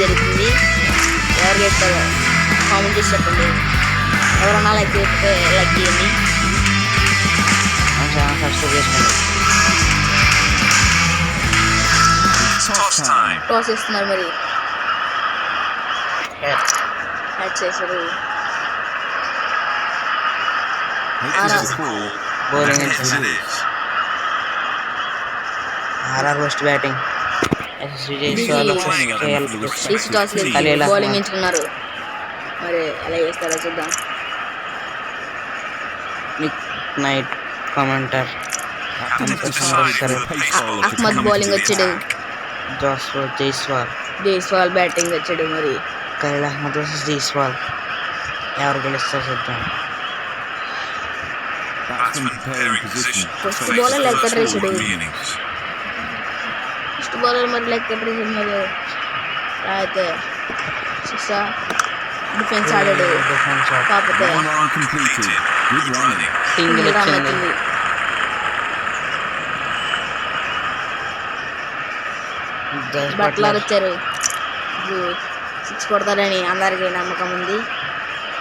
జరుగుతుంది. ఎవరు చెప్తారో కామెంట్ చేసి చెప్పండి. ఎవరన్నా లైక్ చేస్తే లైక్ చేయండి. సబ్స్క్రైబ్ చేసుకోండి. టాస్ చేస్తున్నారు మరి. యాడ్ చేశారు. Is. RR first batting bowling ఎంచుకున్నారు మరి ఎలా చేస్తారో చూద్దాం. Nick Knight commentator Ahmed bowling వచ్చాడు. Attack. జాస్వాల్ జైస్వాల్ జైస్వాల్ బ్యాటింగ్ వచ్చాడు మరి. ఖలీల్ అహ్మద్ వర్సెస్ జైస్వాల్ ఎవరు గెలుస్తారు చూద్దాం. Batsman preparing position. To bowler మరి లెక్క పెట్టేసి మరి అయితే సిక్సా డిఫెన్స్ ఆడాడు. కాకపోతే బట్లర్ వచ్చారు. సిక్స్ కొడతారని అందరికీ నమ్మకం ఉంది.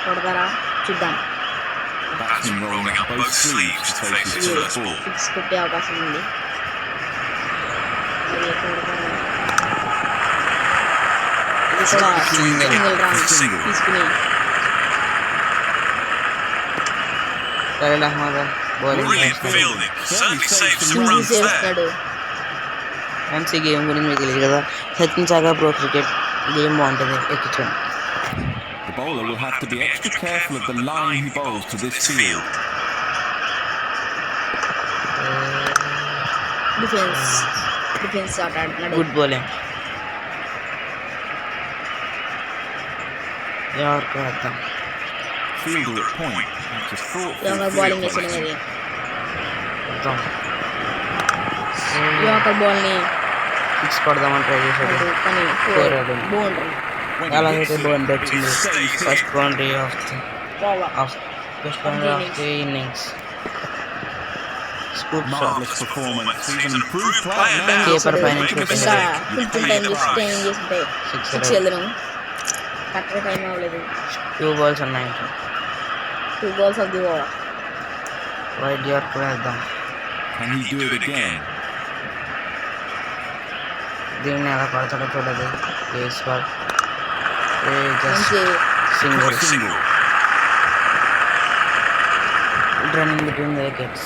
కొడతారా? చూద్దాం. సిక్స్ కొట్టే అవకాశం ఉంది? ఇది కూడా Single. Single run Single. తీసుకుని Khaleel Ahmed bowling Brilliant fielding. Certainly saved some single runs there. చేస్తాడు ఎంసీ గేమ్ గురించి మీకు తెలియదు కదా Sachin Saga Pro Cricket game బాగుంటుంది ఎక్కించండి The bowler will have to be extra careful of the line he bowls to this field. Defence Defence ఆట ఆడుతున్నాడు good bowling ఎవరికి వేద్దాం Fielder at point. That's a thoughtful యోగా field bowling వేసాడు placement. మరి వేద్దాం యోగా బాల్ని సిక్స్ కొడదామని ట్రై చేశాడు కానీ Four. ఆడింది. బౌండరీ When ఎలా he అయితే hits it, బౌండరీ he వచ్చింది stays first in. Boundary of పోవా of first boundary of the innings scoop shot Marvelous performance. He's an improved Player player now. now. Keeper పైన Make a చూపించాడు. ఇంకా mistake. You full pay time the చేసి price. Training చేస్తుంటే six six వెళ్ళడం కరెక్ట్గా time అవ్వలేదు two balls ఉన్నాయి two balls of the over wide yorker వేద్దాం Can he do it again? దీన్ని ఎలా కొడతాడో చూడదు బేస్ బాల్ జస్ట్ మంచి single Single. Running between the wickets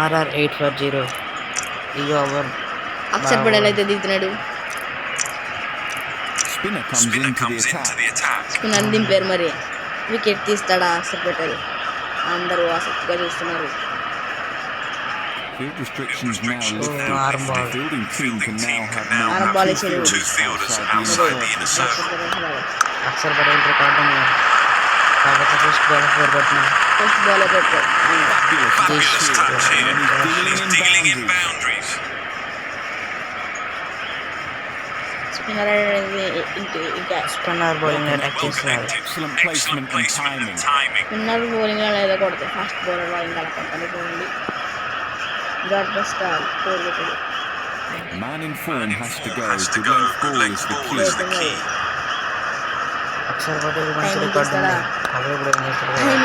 RR eight for zero ఈ ఓవర్ అక్షర్ పడేలా అయితే దిగుతున్నాడు Spinner comes Spinner into the comes into attack. the attack. Spinner దింపారు మరి వికెట్ తీస్తాడా అక్షర్ పటేల్ అందరూ ఆసక్తిగా చూస్తున్నారు Field restrictions now lifted. Oh, The fielding team can now have Now ball two fielders Two fielders outside the inner circle. Akshar Patel record కాకపోతే first ball four కొట్టిన That's delicate. Fabulous, fabulous touch here. And dealing in boundaries. Spinner ബോളിംഗിന്റെ excellent placement and timing spinner ബോളിംഗാണ് ഇത് കൊടുത്തത് fast bowler bowling കളിക്കാൻ വേണ്ടി ഗോഡ് best ആൾ call കിട്ടി Man in form has to go. Good length ball is the key. Akshar Patel మంచి record ఉంది? అదే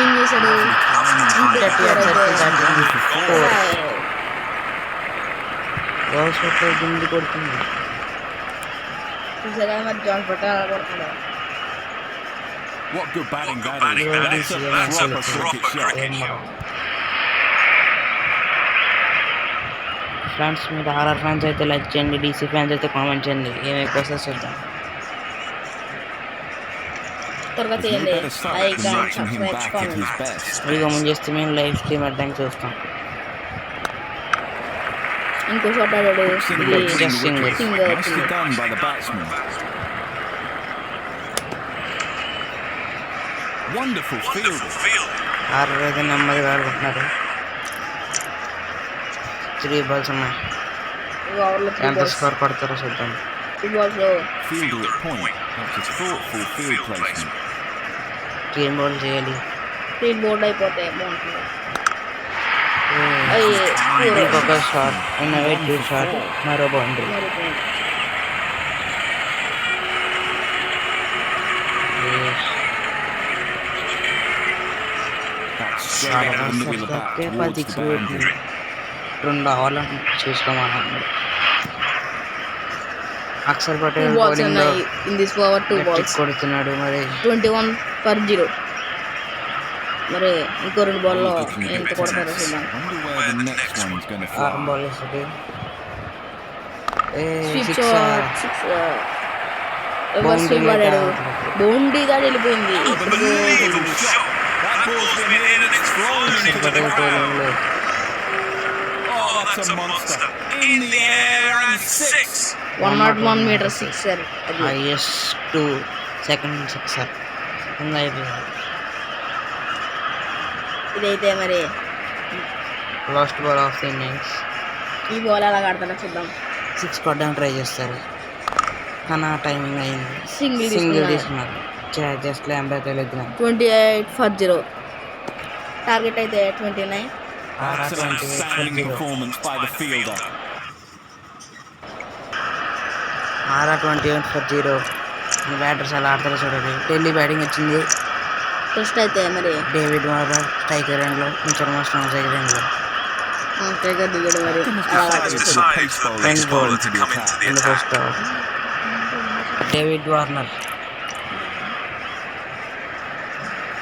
ఏం చేశాడు గుండి కొడుతుంది. చూసారా మరి జాన్ కొడుతున్నాడు What good batting that is. that is. a proper cricket. Friends మీరు ఆర్ఆర్ ఫ్యాన్స్ అయితే లైక్ చేయండి డీసీ ఫ్యాన్స్ అయితే కామెంట్ చేయండి. ఏమి ఎక్కువ చూద్దాం. At his comment best. ఇక ముందు చేస్తే మేము లైవ్ స్ట్రీమ్ అడ్డానికి చూస్తాం ఇంకో షాట్ ఆడాడు Single, ఇది just single. Single Nicely done by the batsman. Wonderful field. ఆరు అయితే నెమ్మదిగా ఆడుకుంటున్నారు త్రీ బాల్స్ ఉన్నాయి ఓవర్లో త్రీ ఎంత బాల్స్ స్కోర్ కొడతారో చూద్దాం త్రీ బాల్స్లో Fielder at point. That's a thoughtful field placement. Team ball చేయాలి స్క్రీన్ బోర్డ్ అయిపోతే బాగుంటుంది అయ్యి ఇంకొక షాట్ ఇన్నోవేటివ్ షాట్ మరో boundary That's straight out of Axar Patel balls బౌలింగ్లో ఉన్నాయి in this over two balls కొడుతున్నాడు మరి. ట్వంటీ వన్ పర్ జీరో మరి ఇంకో రెండు బాల్లో ఎంత కొడతారో చూద్దాం. ఆరం fly. బాల్ వేస్తుంది సిక్స్ సిక్స్ ఎవరు స్వీప్ ఆడాడు బౌండరీ దాడి వెళ్ళిపోయింది. A monster. In the air and six. One not one metre six sir అది హైయెస్ట్ టూ సెకండ్ సిక్సర్ ఇంకా అయిపోయింది ఇదైతే మరి last ball of the innings ఈ బాల్ ఎలా ఆడతారో చూద్దాం. సిక్స్ కొట్టడానికి ట్రై చేస్తారు. కానీ ఆ టైమింగ్ అయింది సింగిల్ సింగిల్ తీసుకున్నారు just ల్యాంబర్ twenty eight for zero target అయితే twenty nine That's an outstanding performance by the fielder. Aura twenty eight for zero. Batters అలా ఆడతారో చూడాలి ఢిల్లీ బ్యాటింగ్ వచ్చింది. ఫస్ట్ అయితే మరి డేవిడ్ వార్నర్ స్ట్రైకర్ ఎండ్లో కొంచెం మోస్ట్ సెకండ్ ఎండ్లో. టైగర్ దిగాడు మరి అలా ఆడాడు.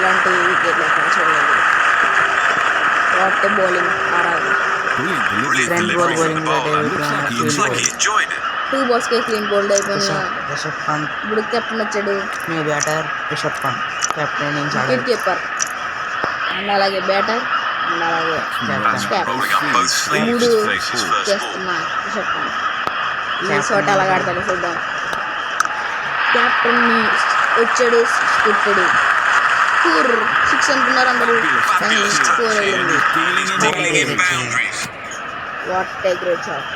ఇలాంటి వికెట్లు ఎక్కడ చూడలేదు వాట్ బౌలింగ్ ఆరాదు Brilliant delivery. ఫ్రంట్ బాల్ బౌలింగ్లో David Warner field ball two బాల్స్కే clean bowled అయిపోయినా. రిషబ్ పంత్ ఇప్పుడు కెప్టెన్ వచ్చాడు. New batter Rishabh Pant captain wicket keeper and అలాగే బ్యాటర్ అండ్ అలాగే. మూడు చేస్తున్నా రిషబ్ పంత్ ఈ చోట అలా ఆడతాడు. చూద్దాం. క్యాప్టెన్ని వచ్చాడు six కొట్టాడు ఫోర్ సిక్స్ అనుకున్నారు అందరూ కానీ స్కోర్ అయ్యింది Dealing in the what a great shot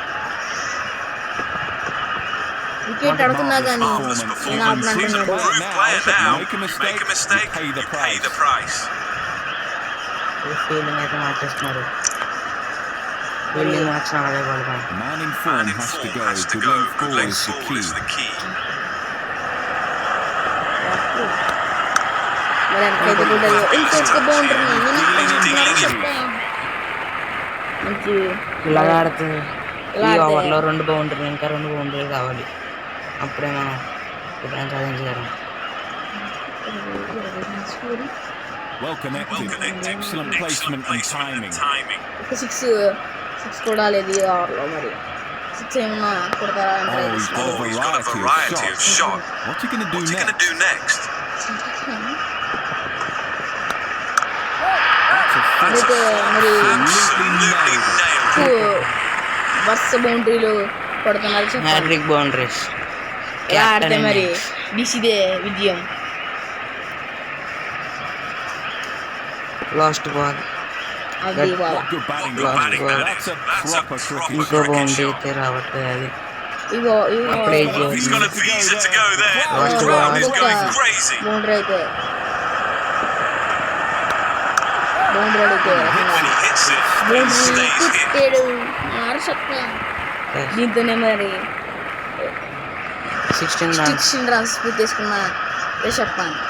wicket ఆడుతున్నా కానీ నేను ఆడుతున్నట్టున్నాడు Make a mistake, pay the price. Fielding అయితే మార్చేస్తున్నారు ఫీల్డింగ్ మార్చిన అలాగే పడతాం The man in form has to go. Good length ball is the key. మరి ఎంతకైతే కొట్టాడు ఇంకొక బౌండరీ మంచి ఇలాగ ఆడుతుంది ఇలా ఈ ఓవర్లో రెండు బౌండరీలు ఇంకా రెండు బౌండరీలు కావాలి అప్పుడే మనం ఇప్పుడు సాధించగలం Well connected. Excellent placement and timing. ఒక సిక్స్ సిక్స్ కొడాలి ఈ ఓవర్లో మరి సిక్స్ ఏమన్నా కొడతారా try Oh, he's got a variety of shots. What's he going to do next? అయితే మరి బస్సు బౌండరీలు కొడుతున్నారు హ్యాట్రిక్ బౌండరీస్. ఎలా ఆడితే మరి డిసిదే విజయం? లాస్ట్ బాల్ ఇంకో. బౌండరీ అయితే రావట్లేదు అది. ఇగో ఇగో. He's got a visa to go there. Last The ball. crowd is ఇంకొక going crazy. బౌండరీ అయితే కుట్టాడు మారసక్క దీంతోనే మరి సిక్స్టీన్ రన్స్ సిక్స్టీన్ రన్స్ తీసుకున్న రిషబ్ పంత్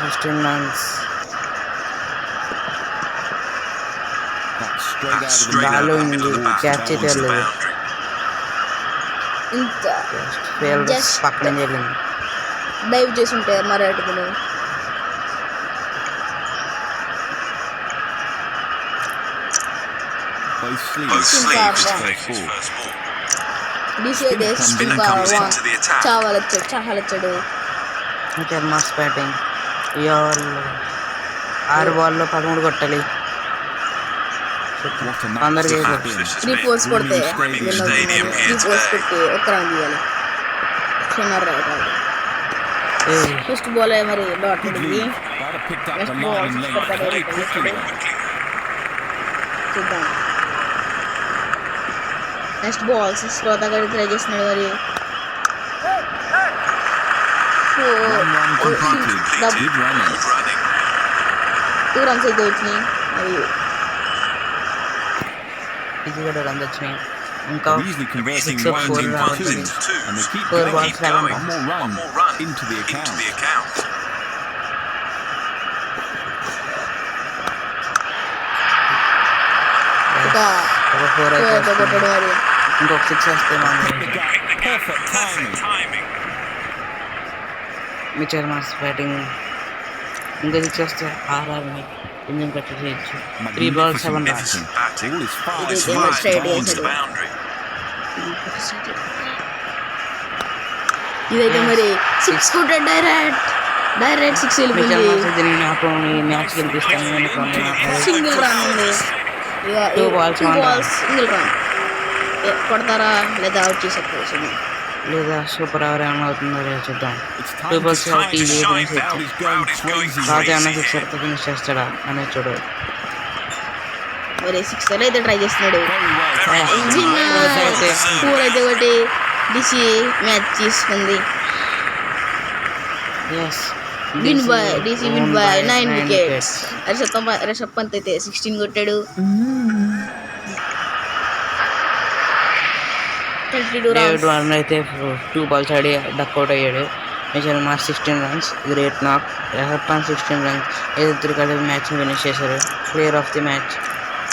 సిక్స్టీన్ రన్స్. ఉంది క్యాచ్ వెళ్ళలేదు ఇంత పక్కన వెళ్ళింది డైవ్ చేసి ఉంటే మరి అటుకుని Both sleeves. Both sleeves to take his first ball. DC అయితే Spinner ఇంకా comes వా- into the attack. చావాలొచ్చాడు చావాలొచ్చాడు మిచల్ మాస్ బ్యాటింగ్ ఇవాళ ఆరు బాల్లో పదమూడు కొట్టాలి అందరికీ this. త్రీ ఫోర్స్ కొడితే త్రీ ఫోర్స్. కొట్టి ఒక్క రన్ తీయాలి ఫస్ట్ బాల్ మరి డాట్ lead. నెక్స్ట్ బాల్స్ శ్రోత గడి ట్రై చేస్తున్నాడు మరి One run completed. Good running. Two runs అయితే వచ్చినాయి మరి ఈజీగా రన్స్ వచ్చినాయి ఇంకా They're easily converting Six or ones four into runs. twos, and they keep Four going. balls, seven One more run into the account. ఒక ఒక four two అయితే అయితే కొట్టాడు వస్తుంది. మరి ఇంకొక సిక్స్ వస్తే మనం Perfect timing. Mitchell Marsh batting ఇంకా సిక్స్ వస్తే ఆరు ఆరుని ఇంజన్ కట్టి చేయొచ్చు త్రీ బాల్ సెవెన్ రన్స్. ఇదైతే మరి సిక్స్ కొట్టాడు డైరెక్ట్ డైరెక్ట్ సిక్స్ వెళ్ళిపోయింది. నాకు మ్యాచ్ గెలిపిస్తాను. సింగిల్ రన్ ఉంది. టూ. బాల్స్ సింగిల్ రన్ కొడతారా? లేదా అవుట్ చేసేస్తారు లేదా సూపర్ ఓవర్ ఏమైనా అవుతుందో లేదో చూద్దాం. It's two time to balls time to TV shine. Crowd is going crazy. రాజా అన్న ఫినిష్ చేస్తాడా? అనేది చూడు. మరి సిక్స్ అయితే ట్రై చేస్తున్నాడు. ఫోర్ అయితే ఒకటి. డిసి మ్యాచ్ తీసుకుంది yes win by DC win by nine wickets Rishabh Pant Rishabh Pant అయితే సిక్స్టీన్ కొట్టాడు. డేవిడ్ వార్నర్ అయితే టూ బాల్స్ ఆడి డక్అవుట్ అయ్యాడు. Mitchell Marsh sixteen runs great knock రెహర్ sixteen runs ఇద్దరు కలిపి మ్యాచ్ ఫినిష్ చేశారు. ప్లేయర్ ఆఫ్ ది మ్యాచ్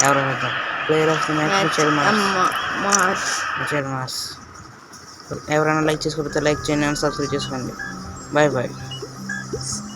ఎవరు అవుతాం player of the match Mitchell Marsh Marsh Mitchell Marsh ఎవరైనా లైక్ చేసుకుంటే లైక్ చేయండి సబ్స్క్రైబ్ చేసుకోండి. Bye bye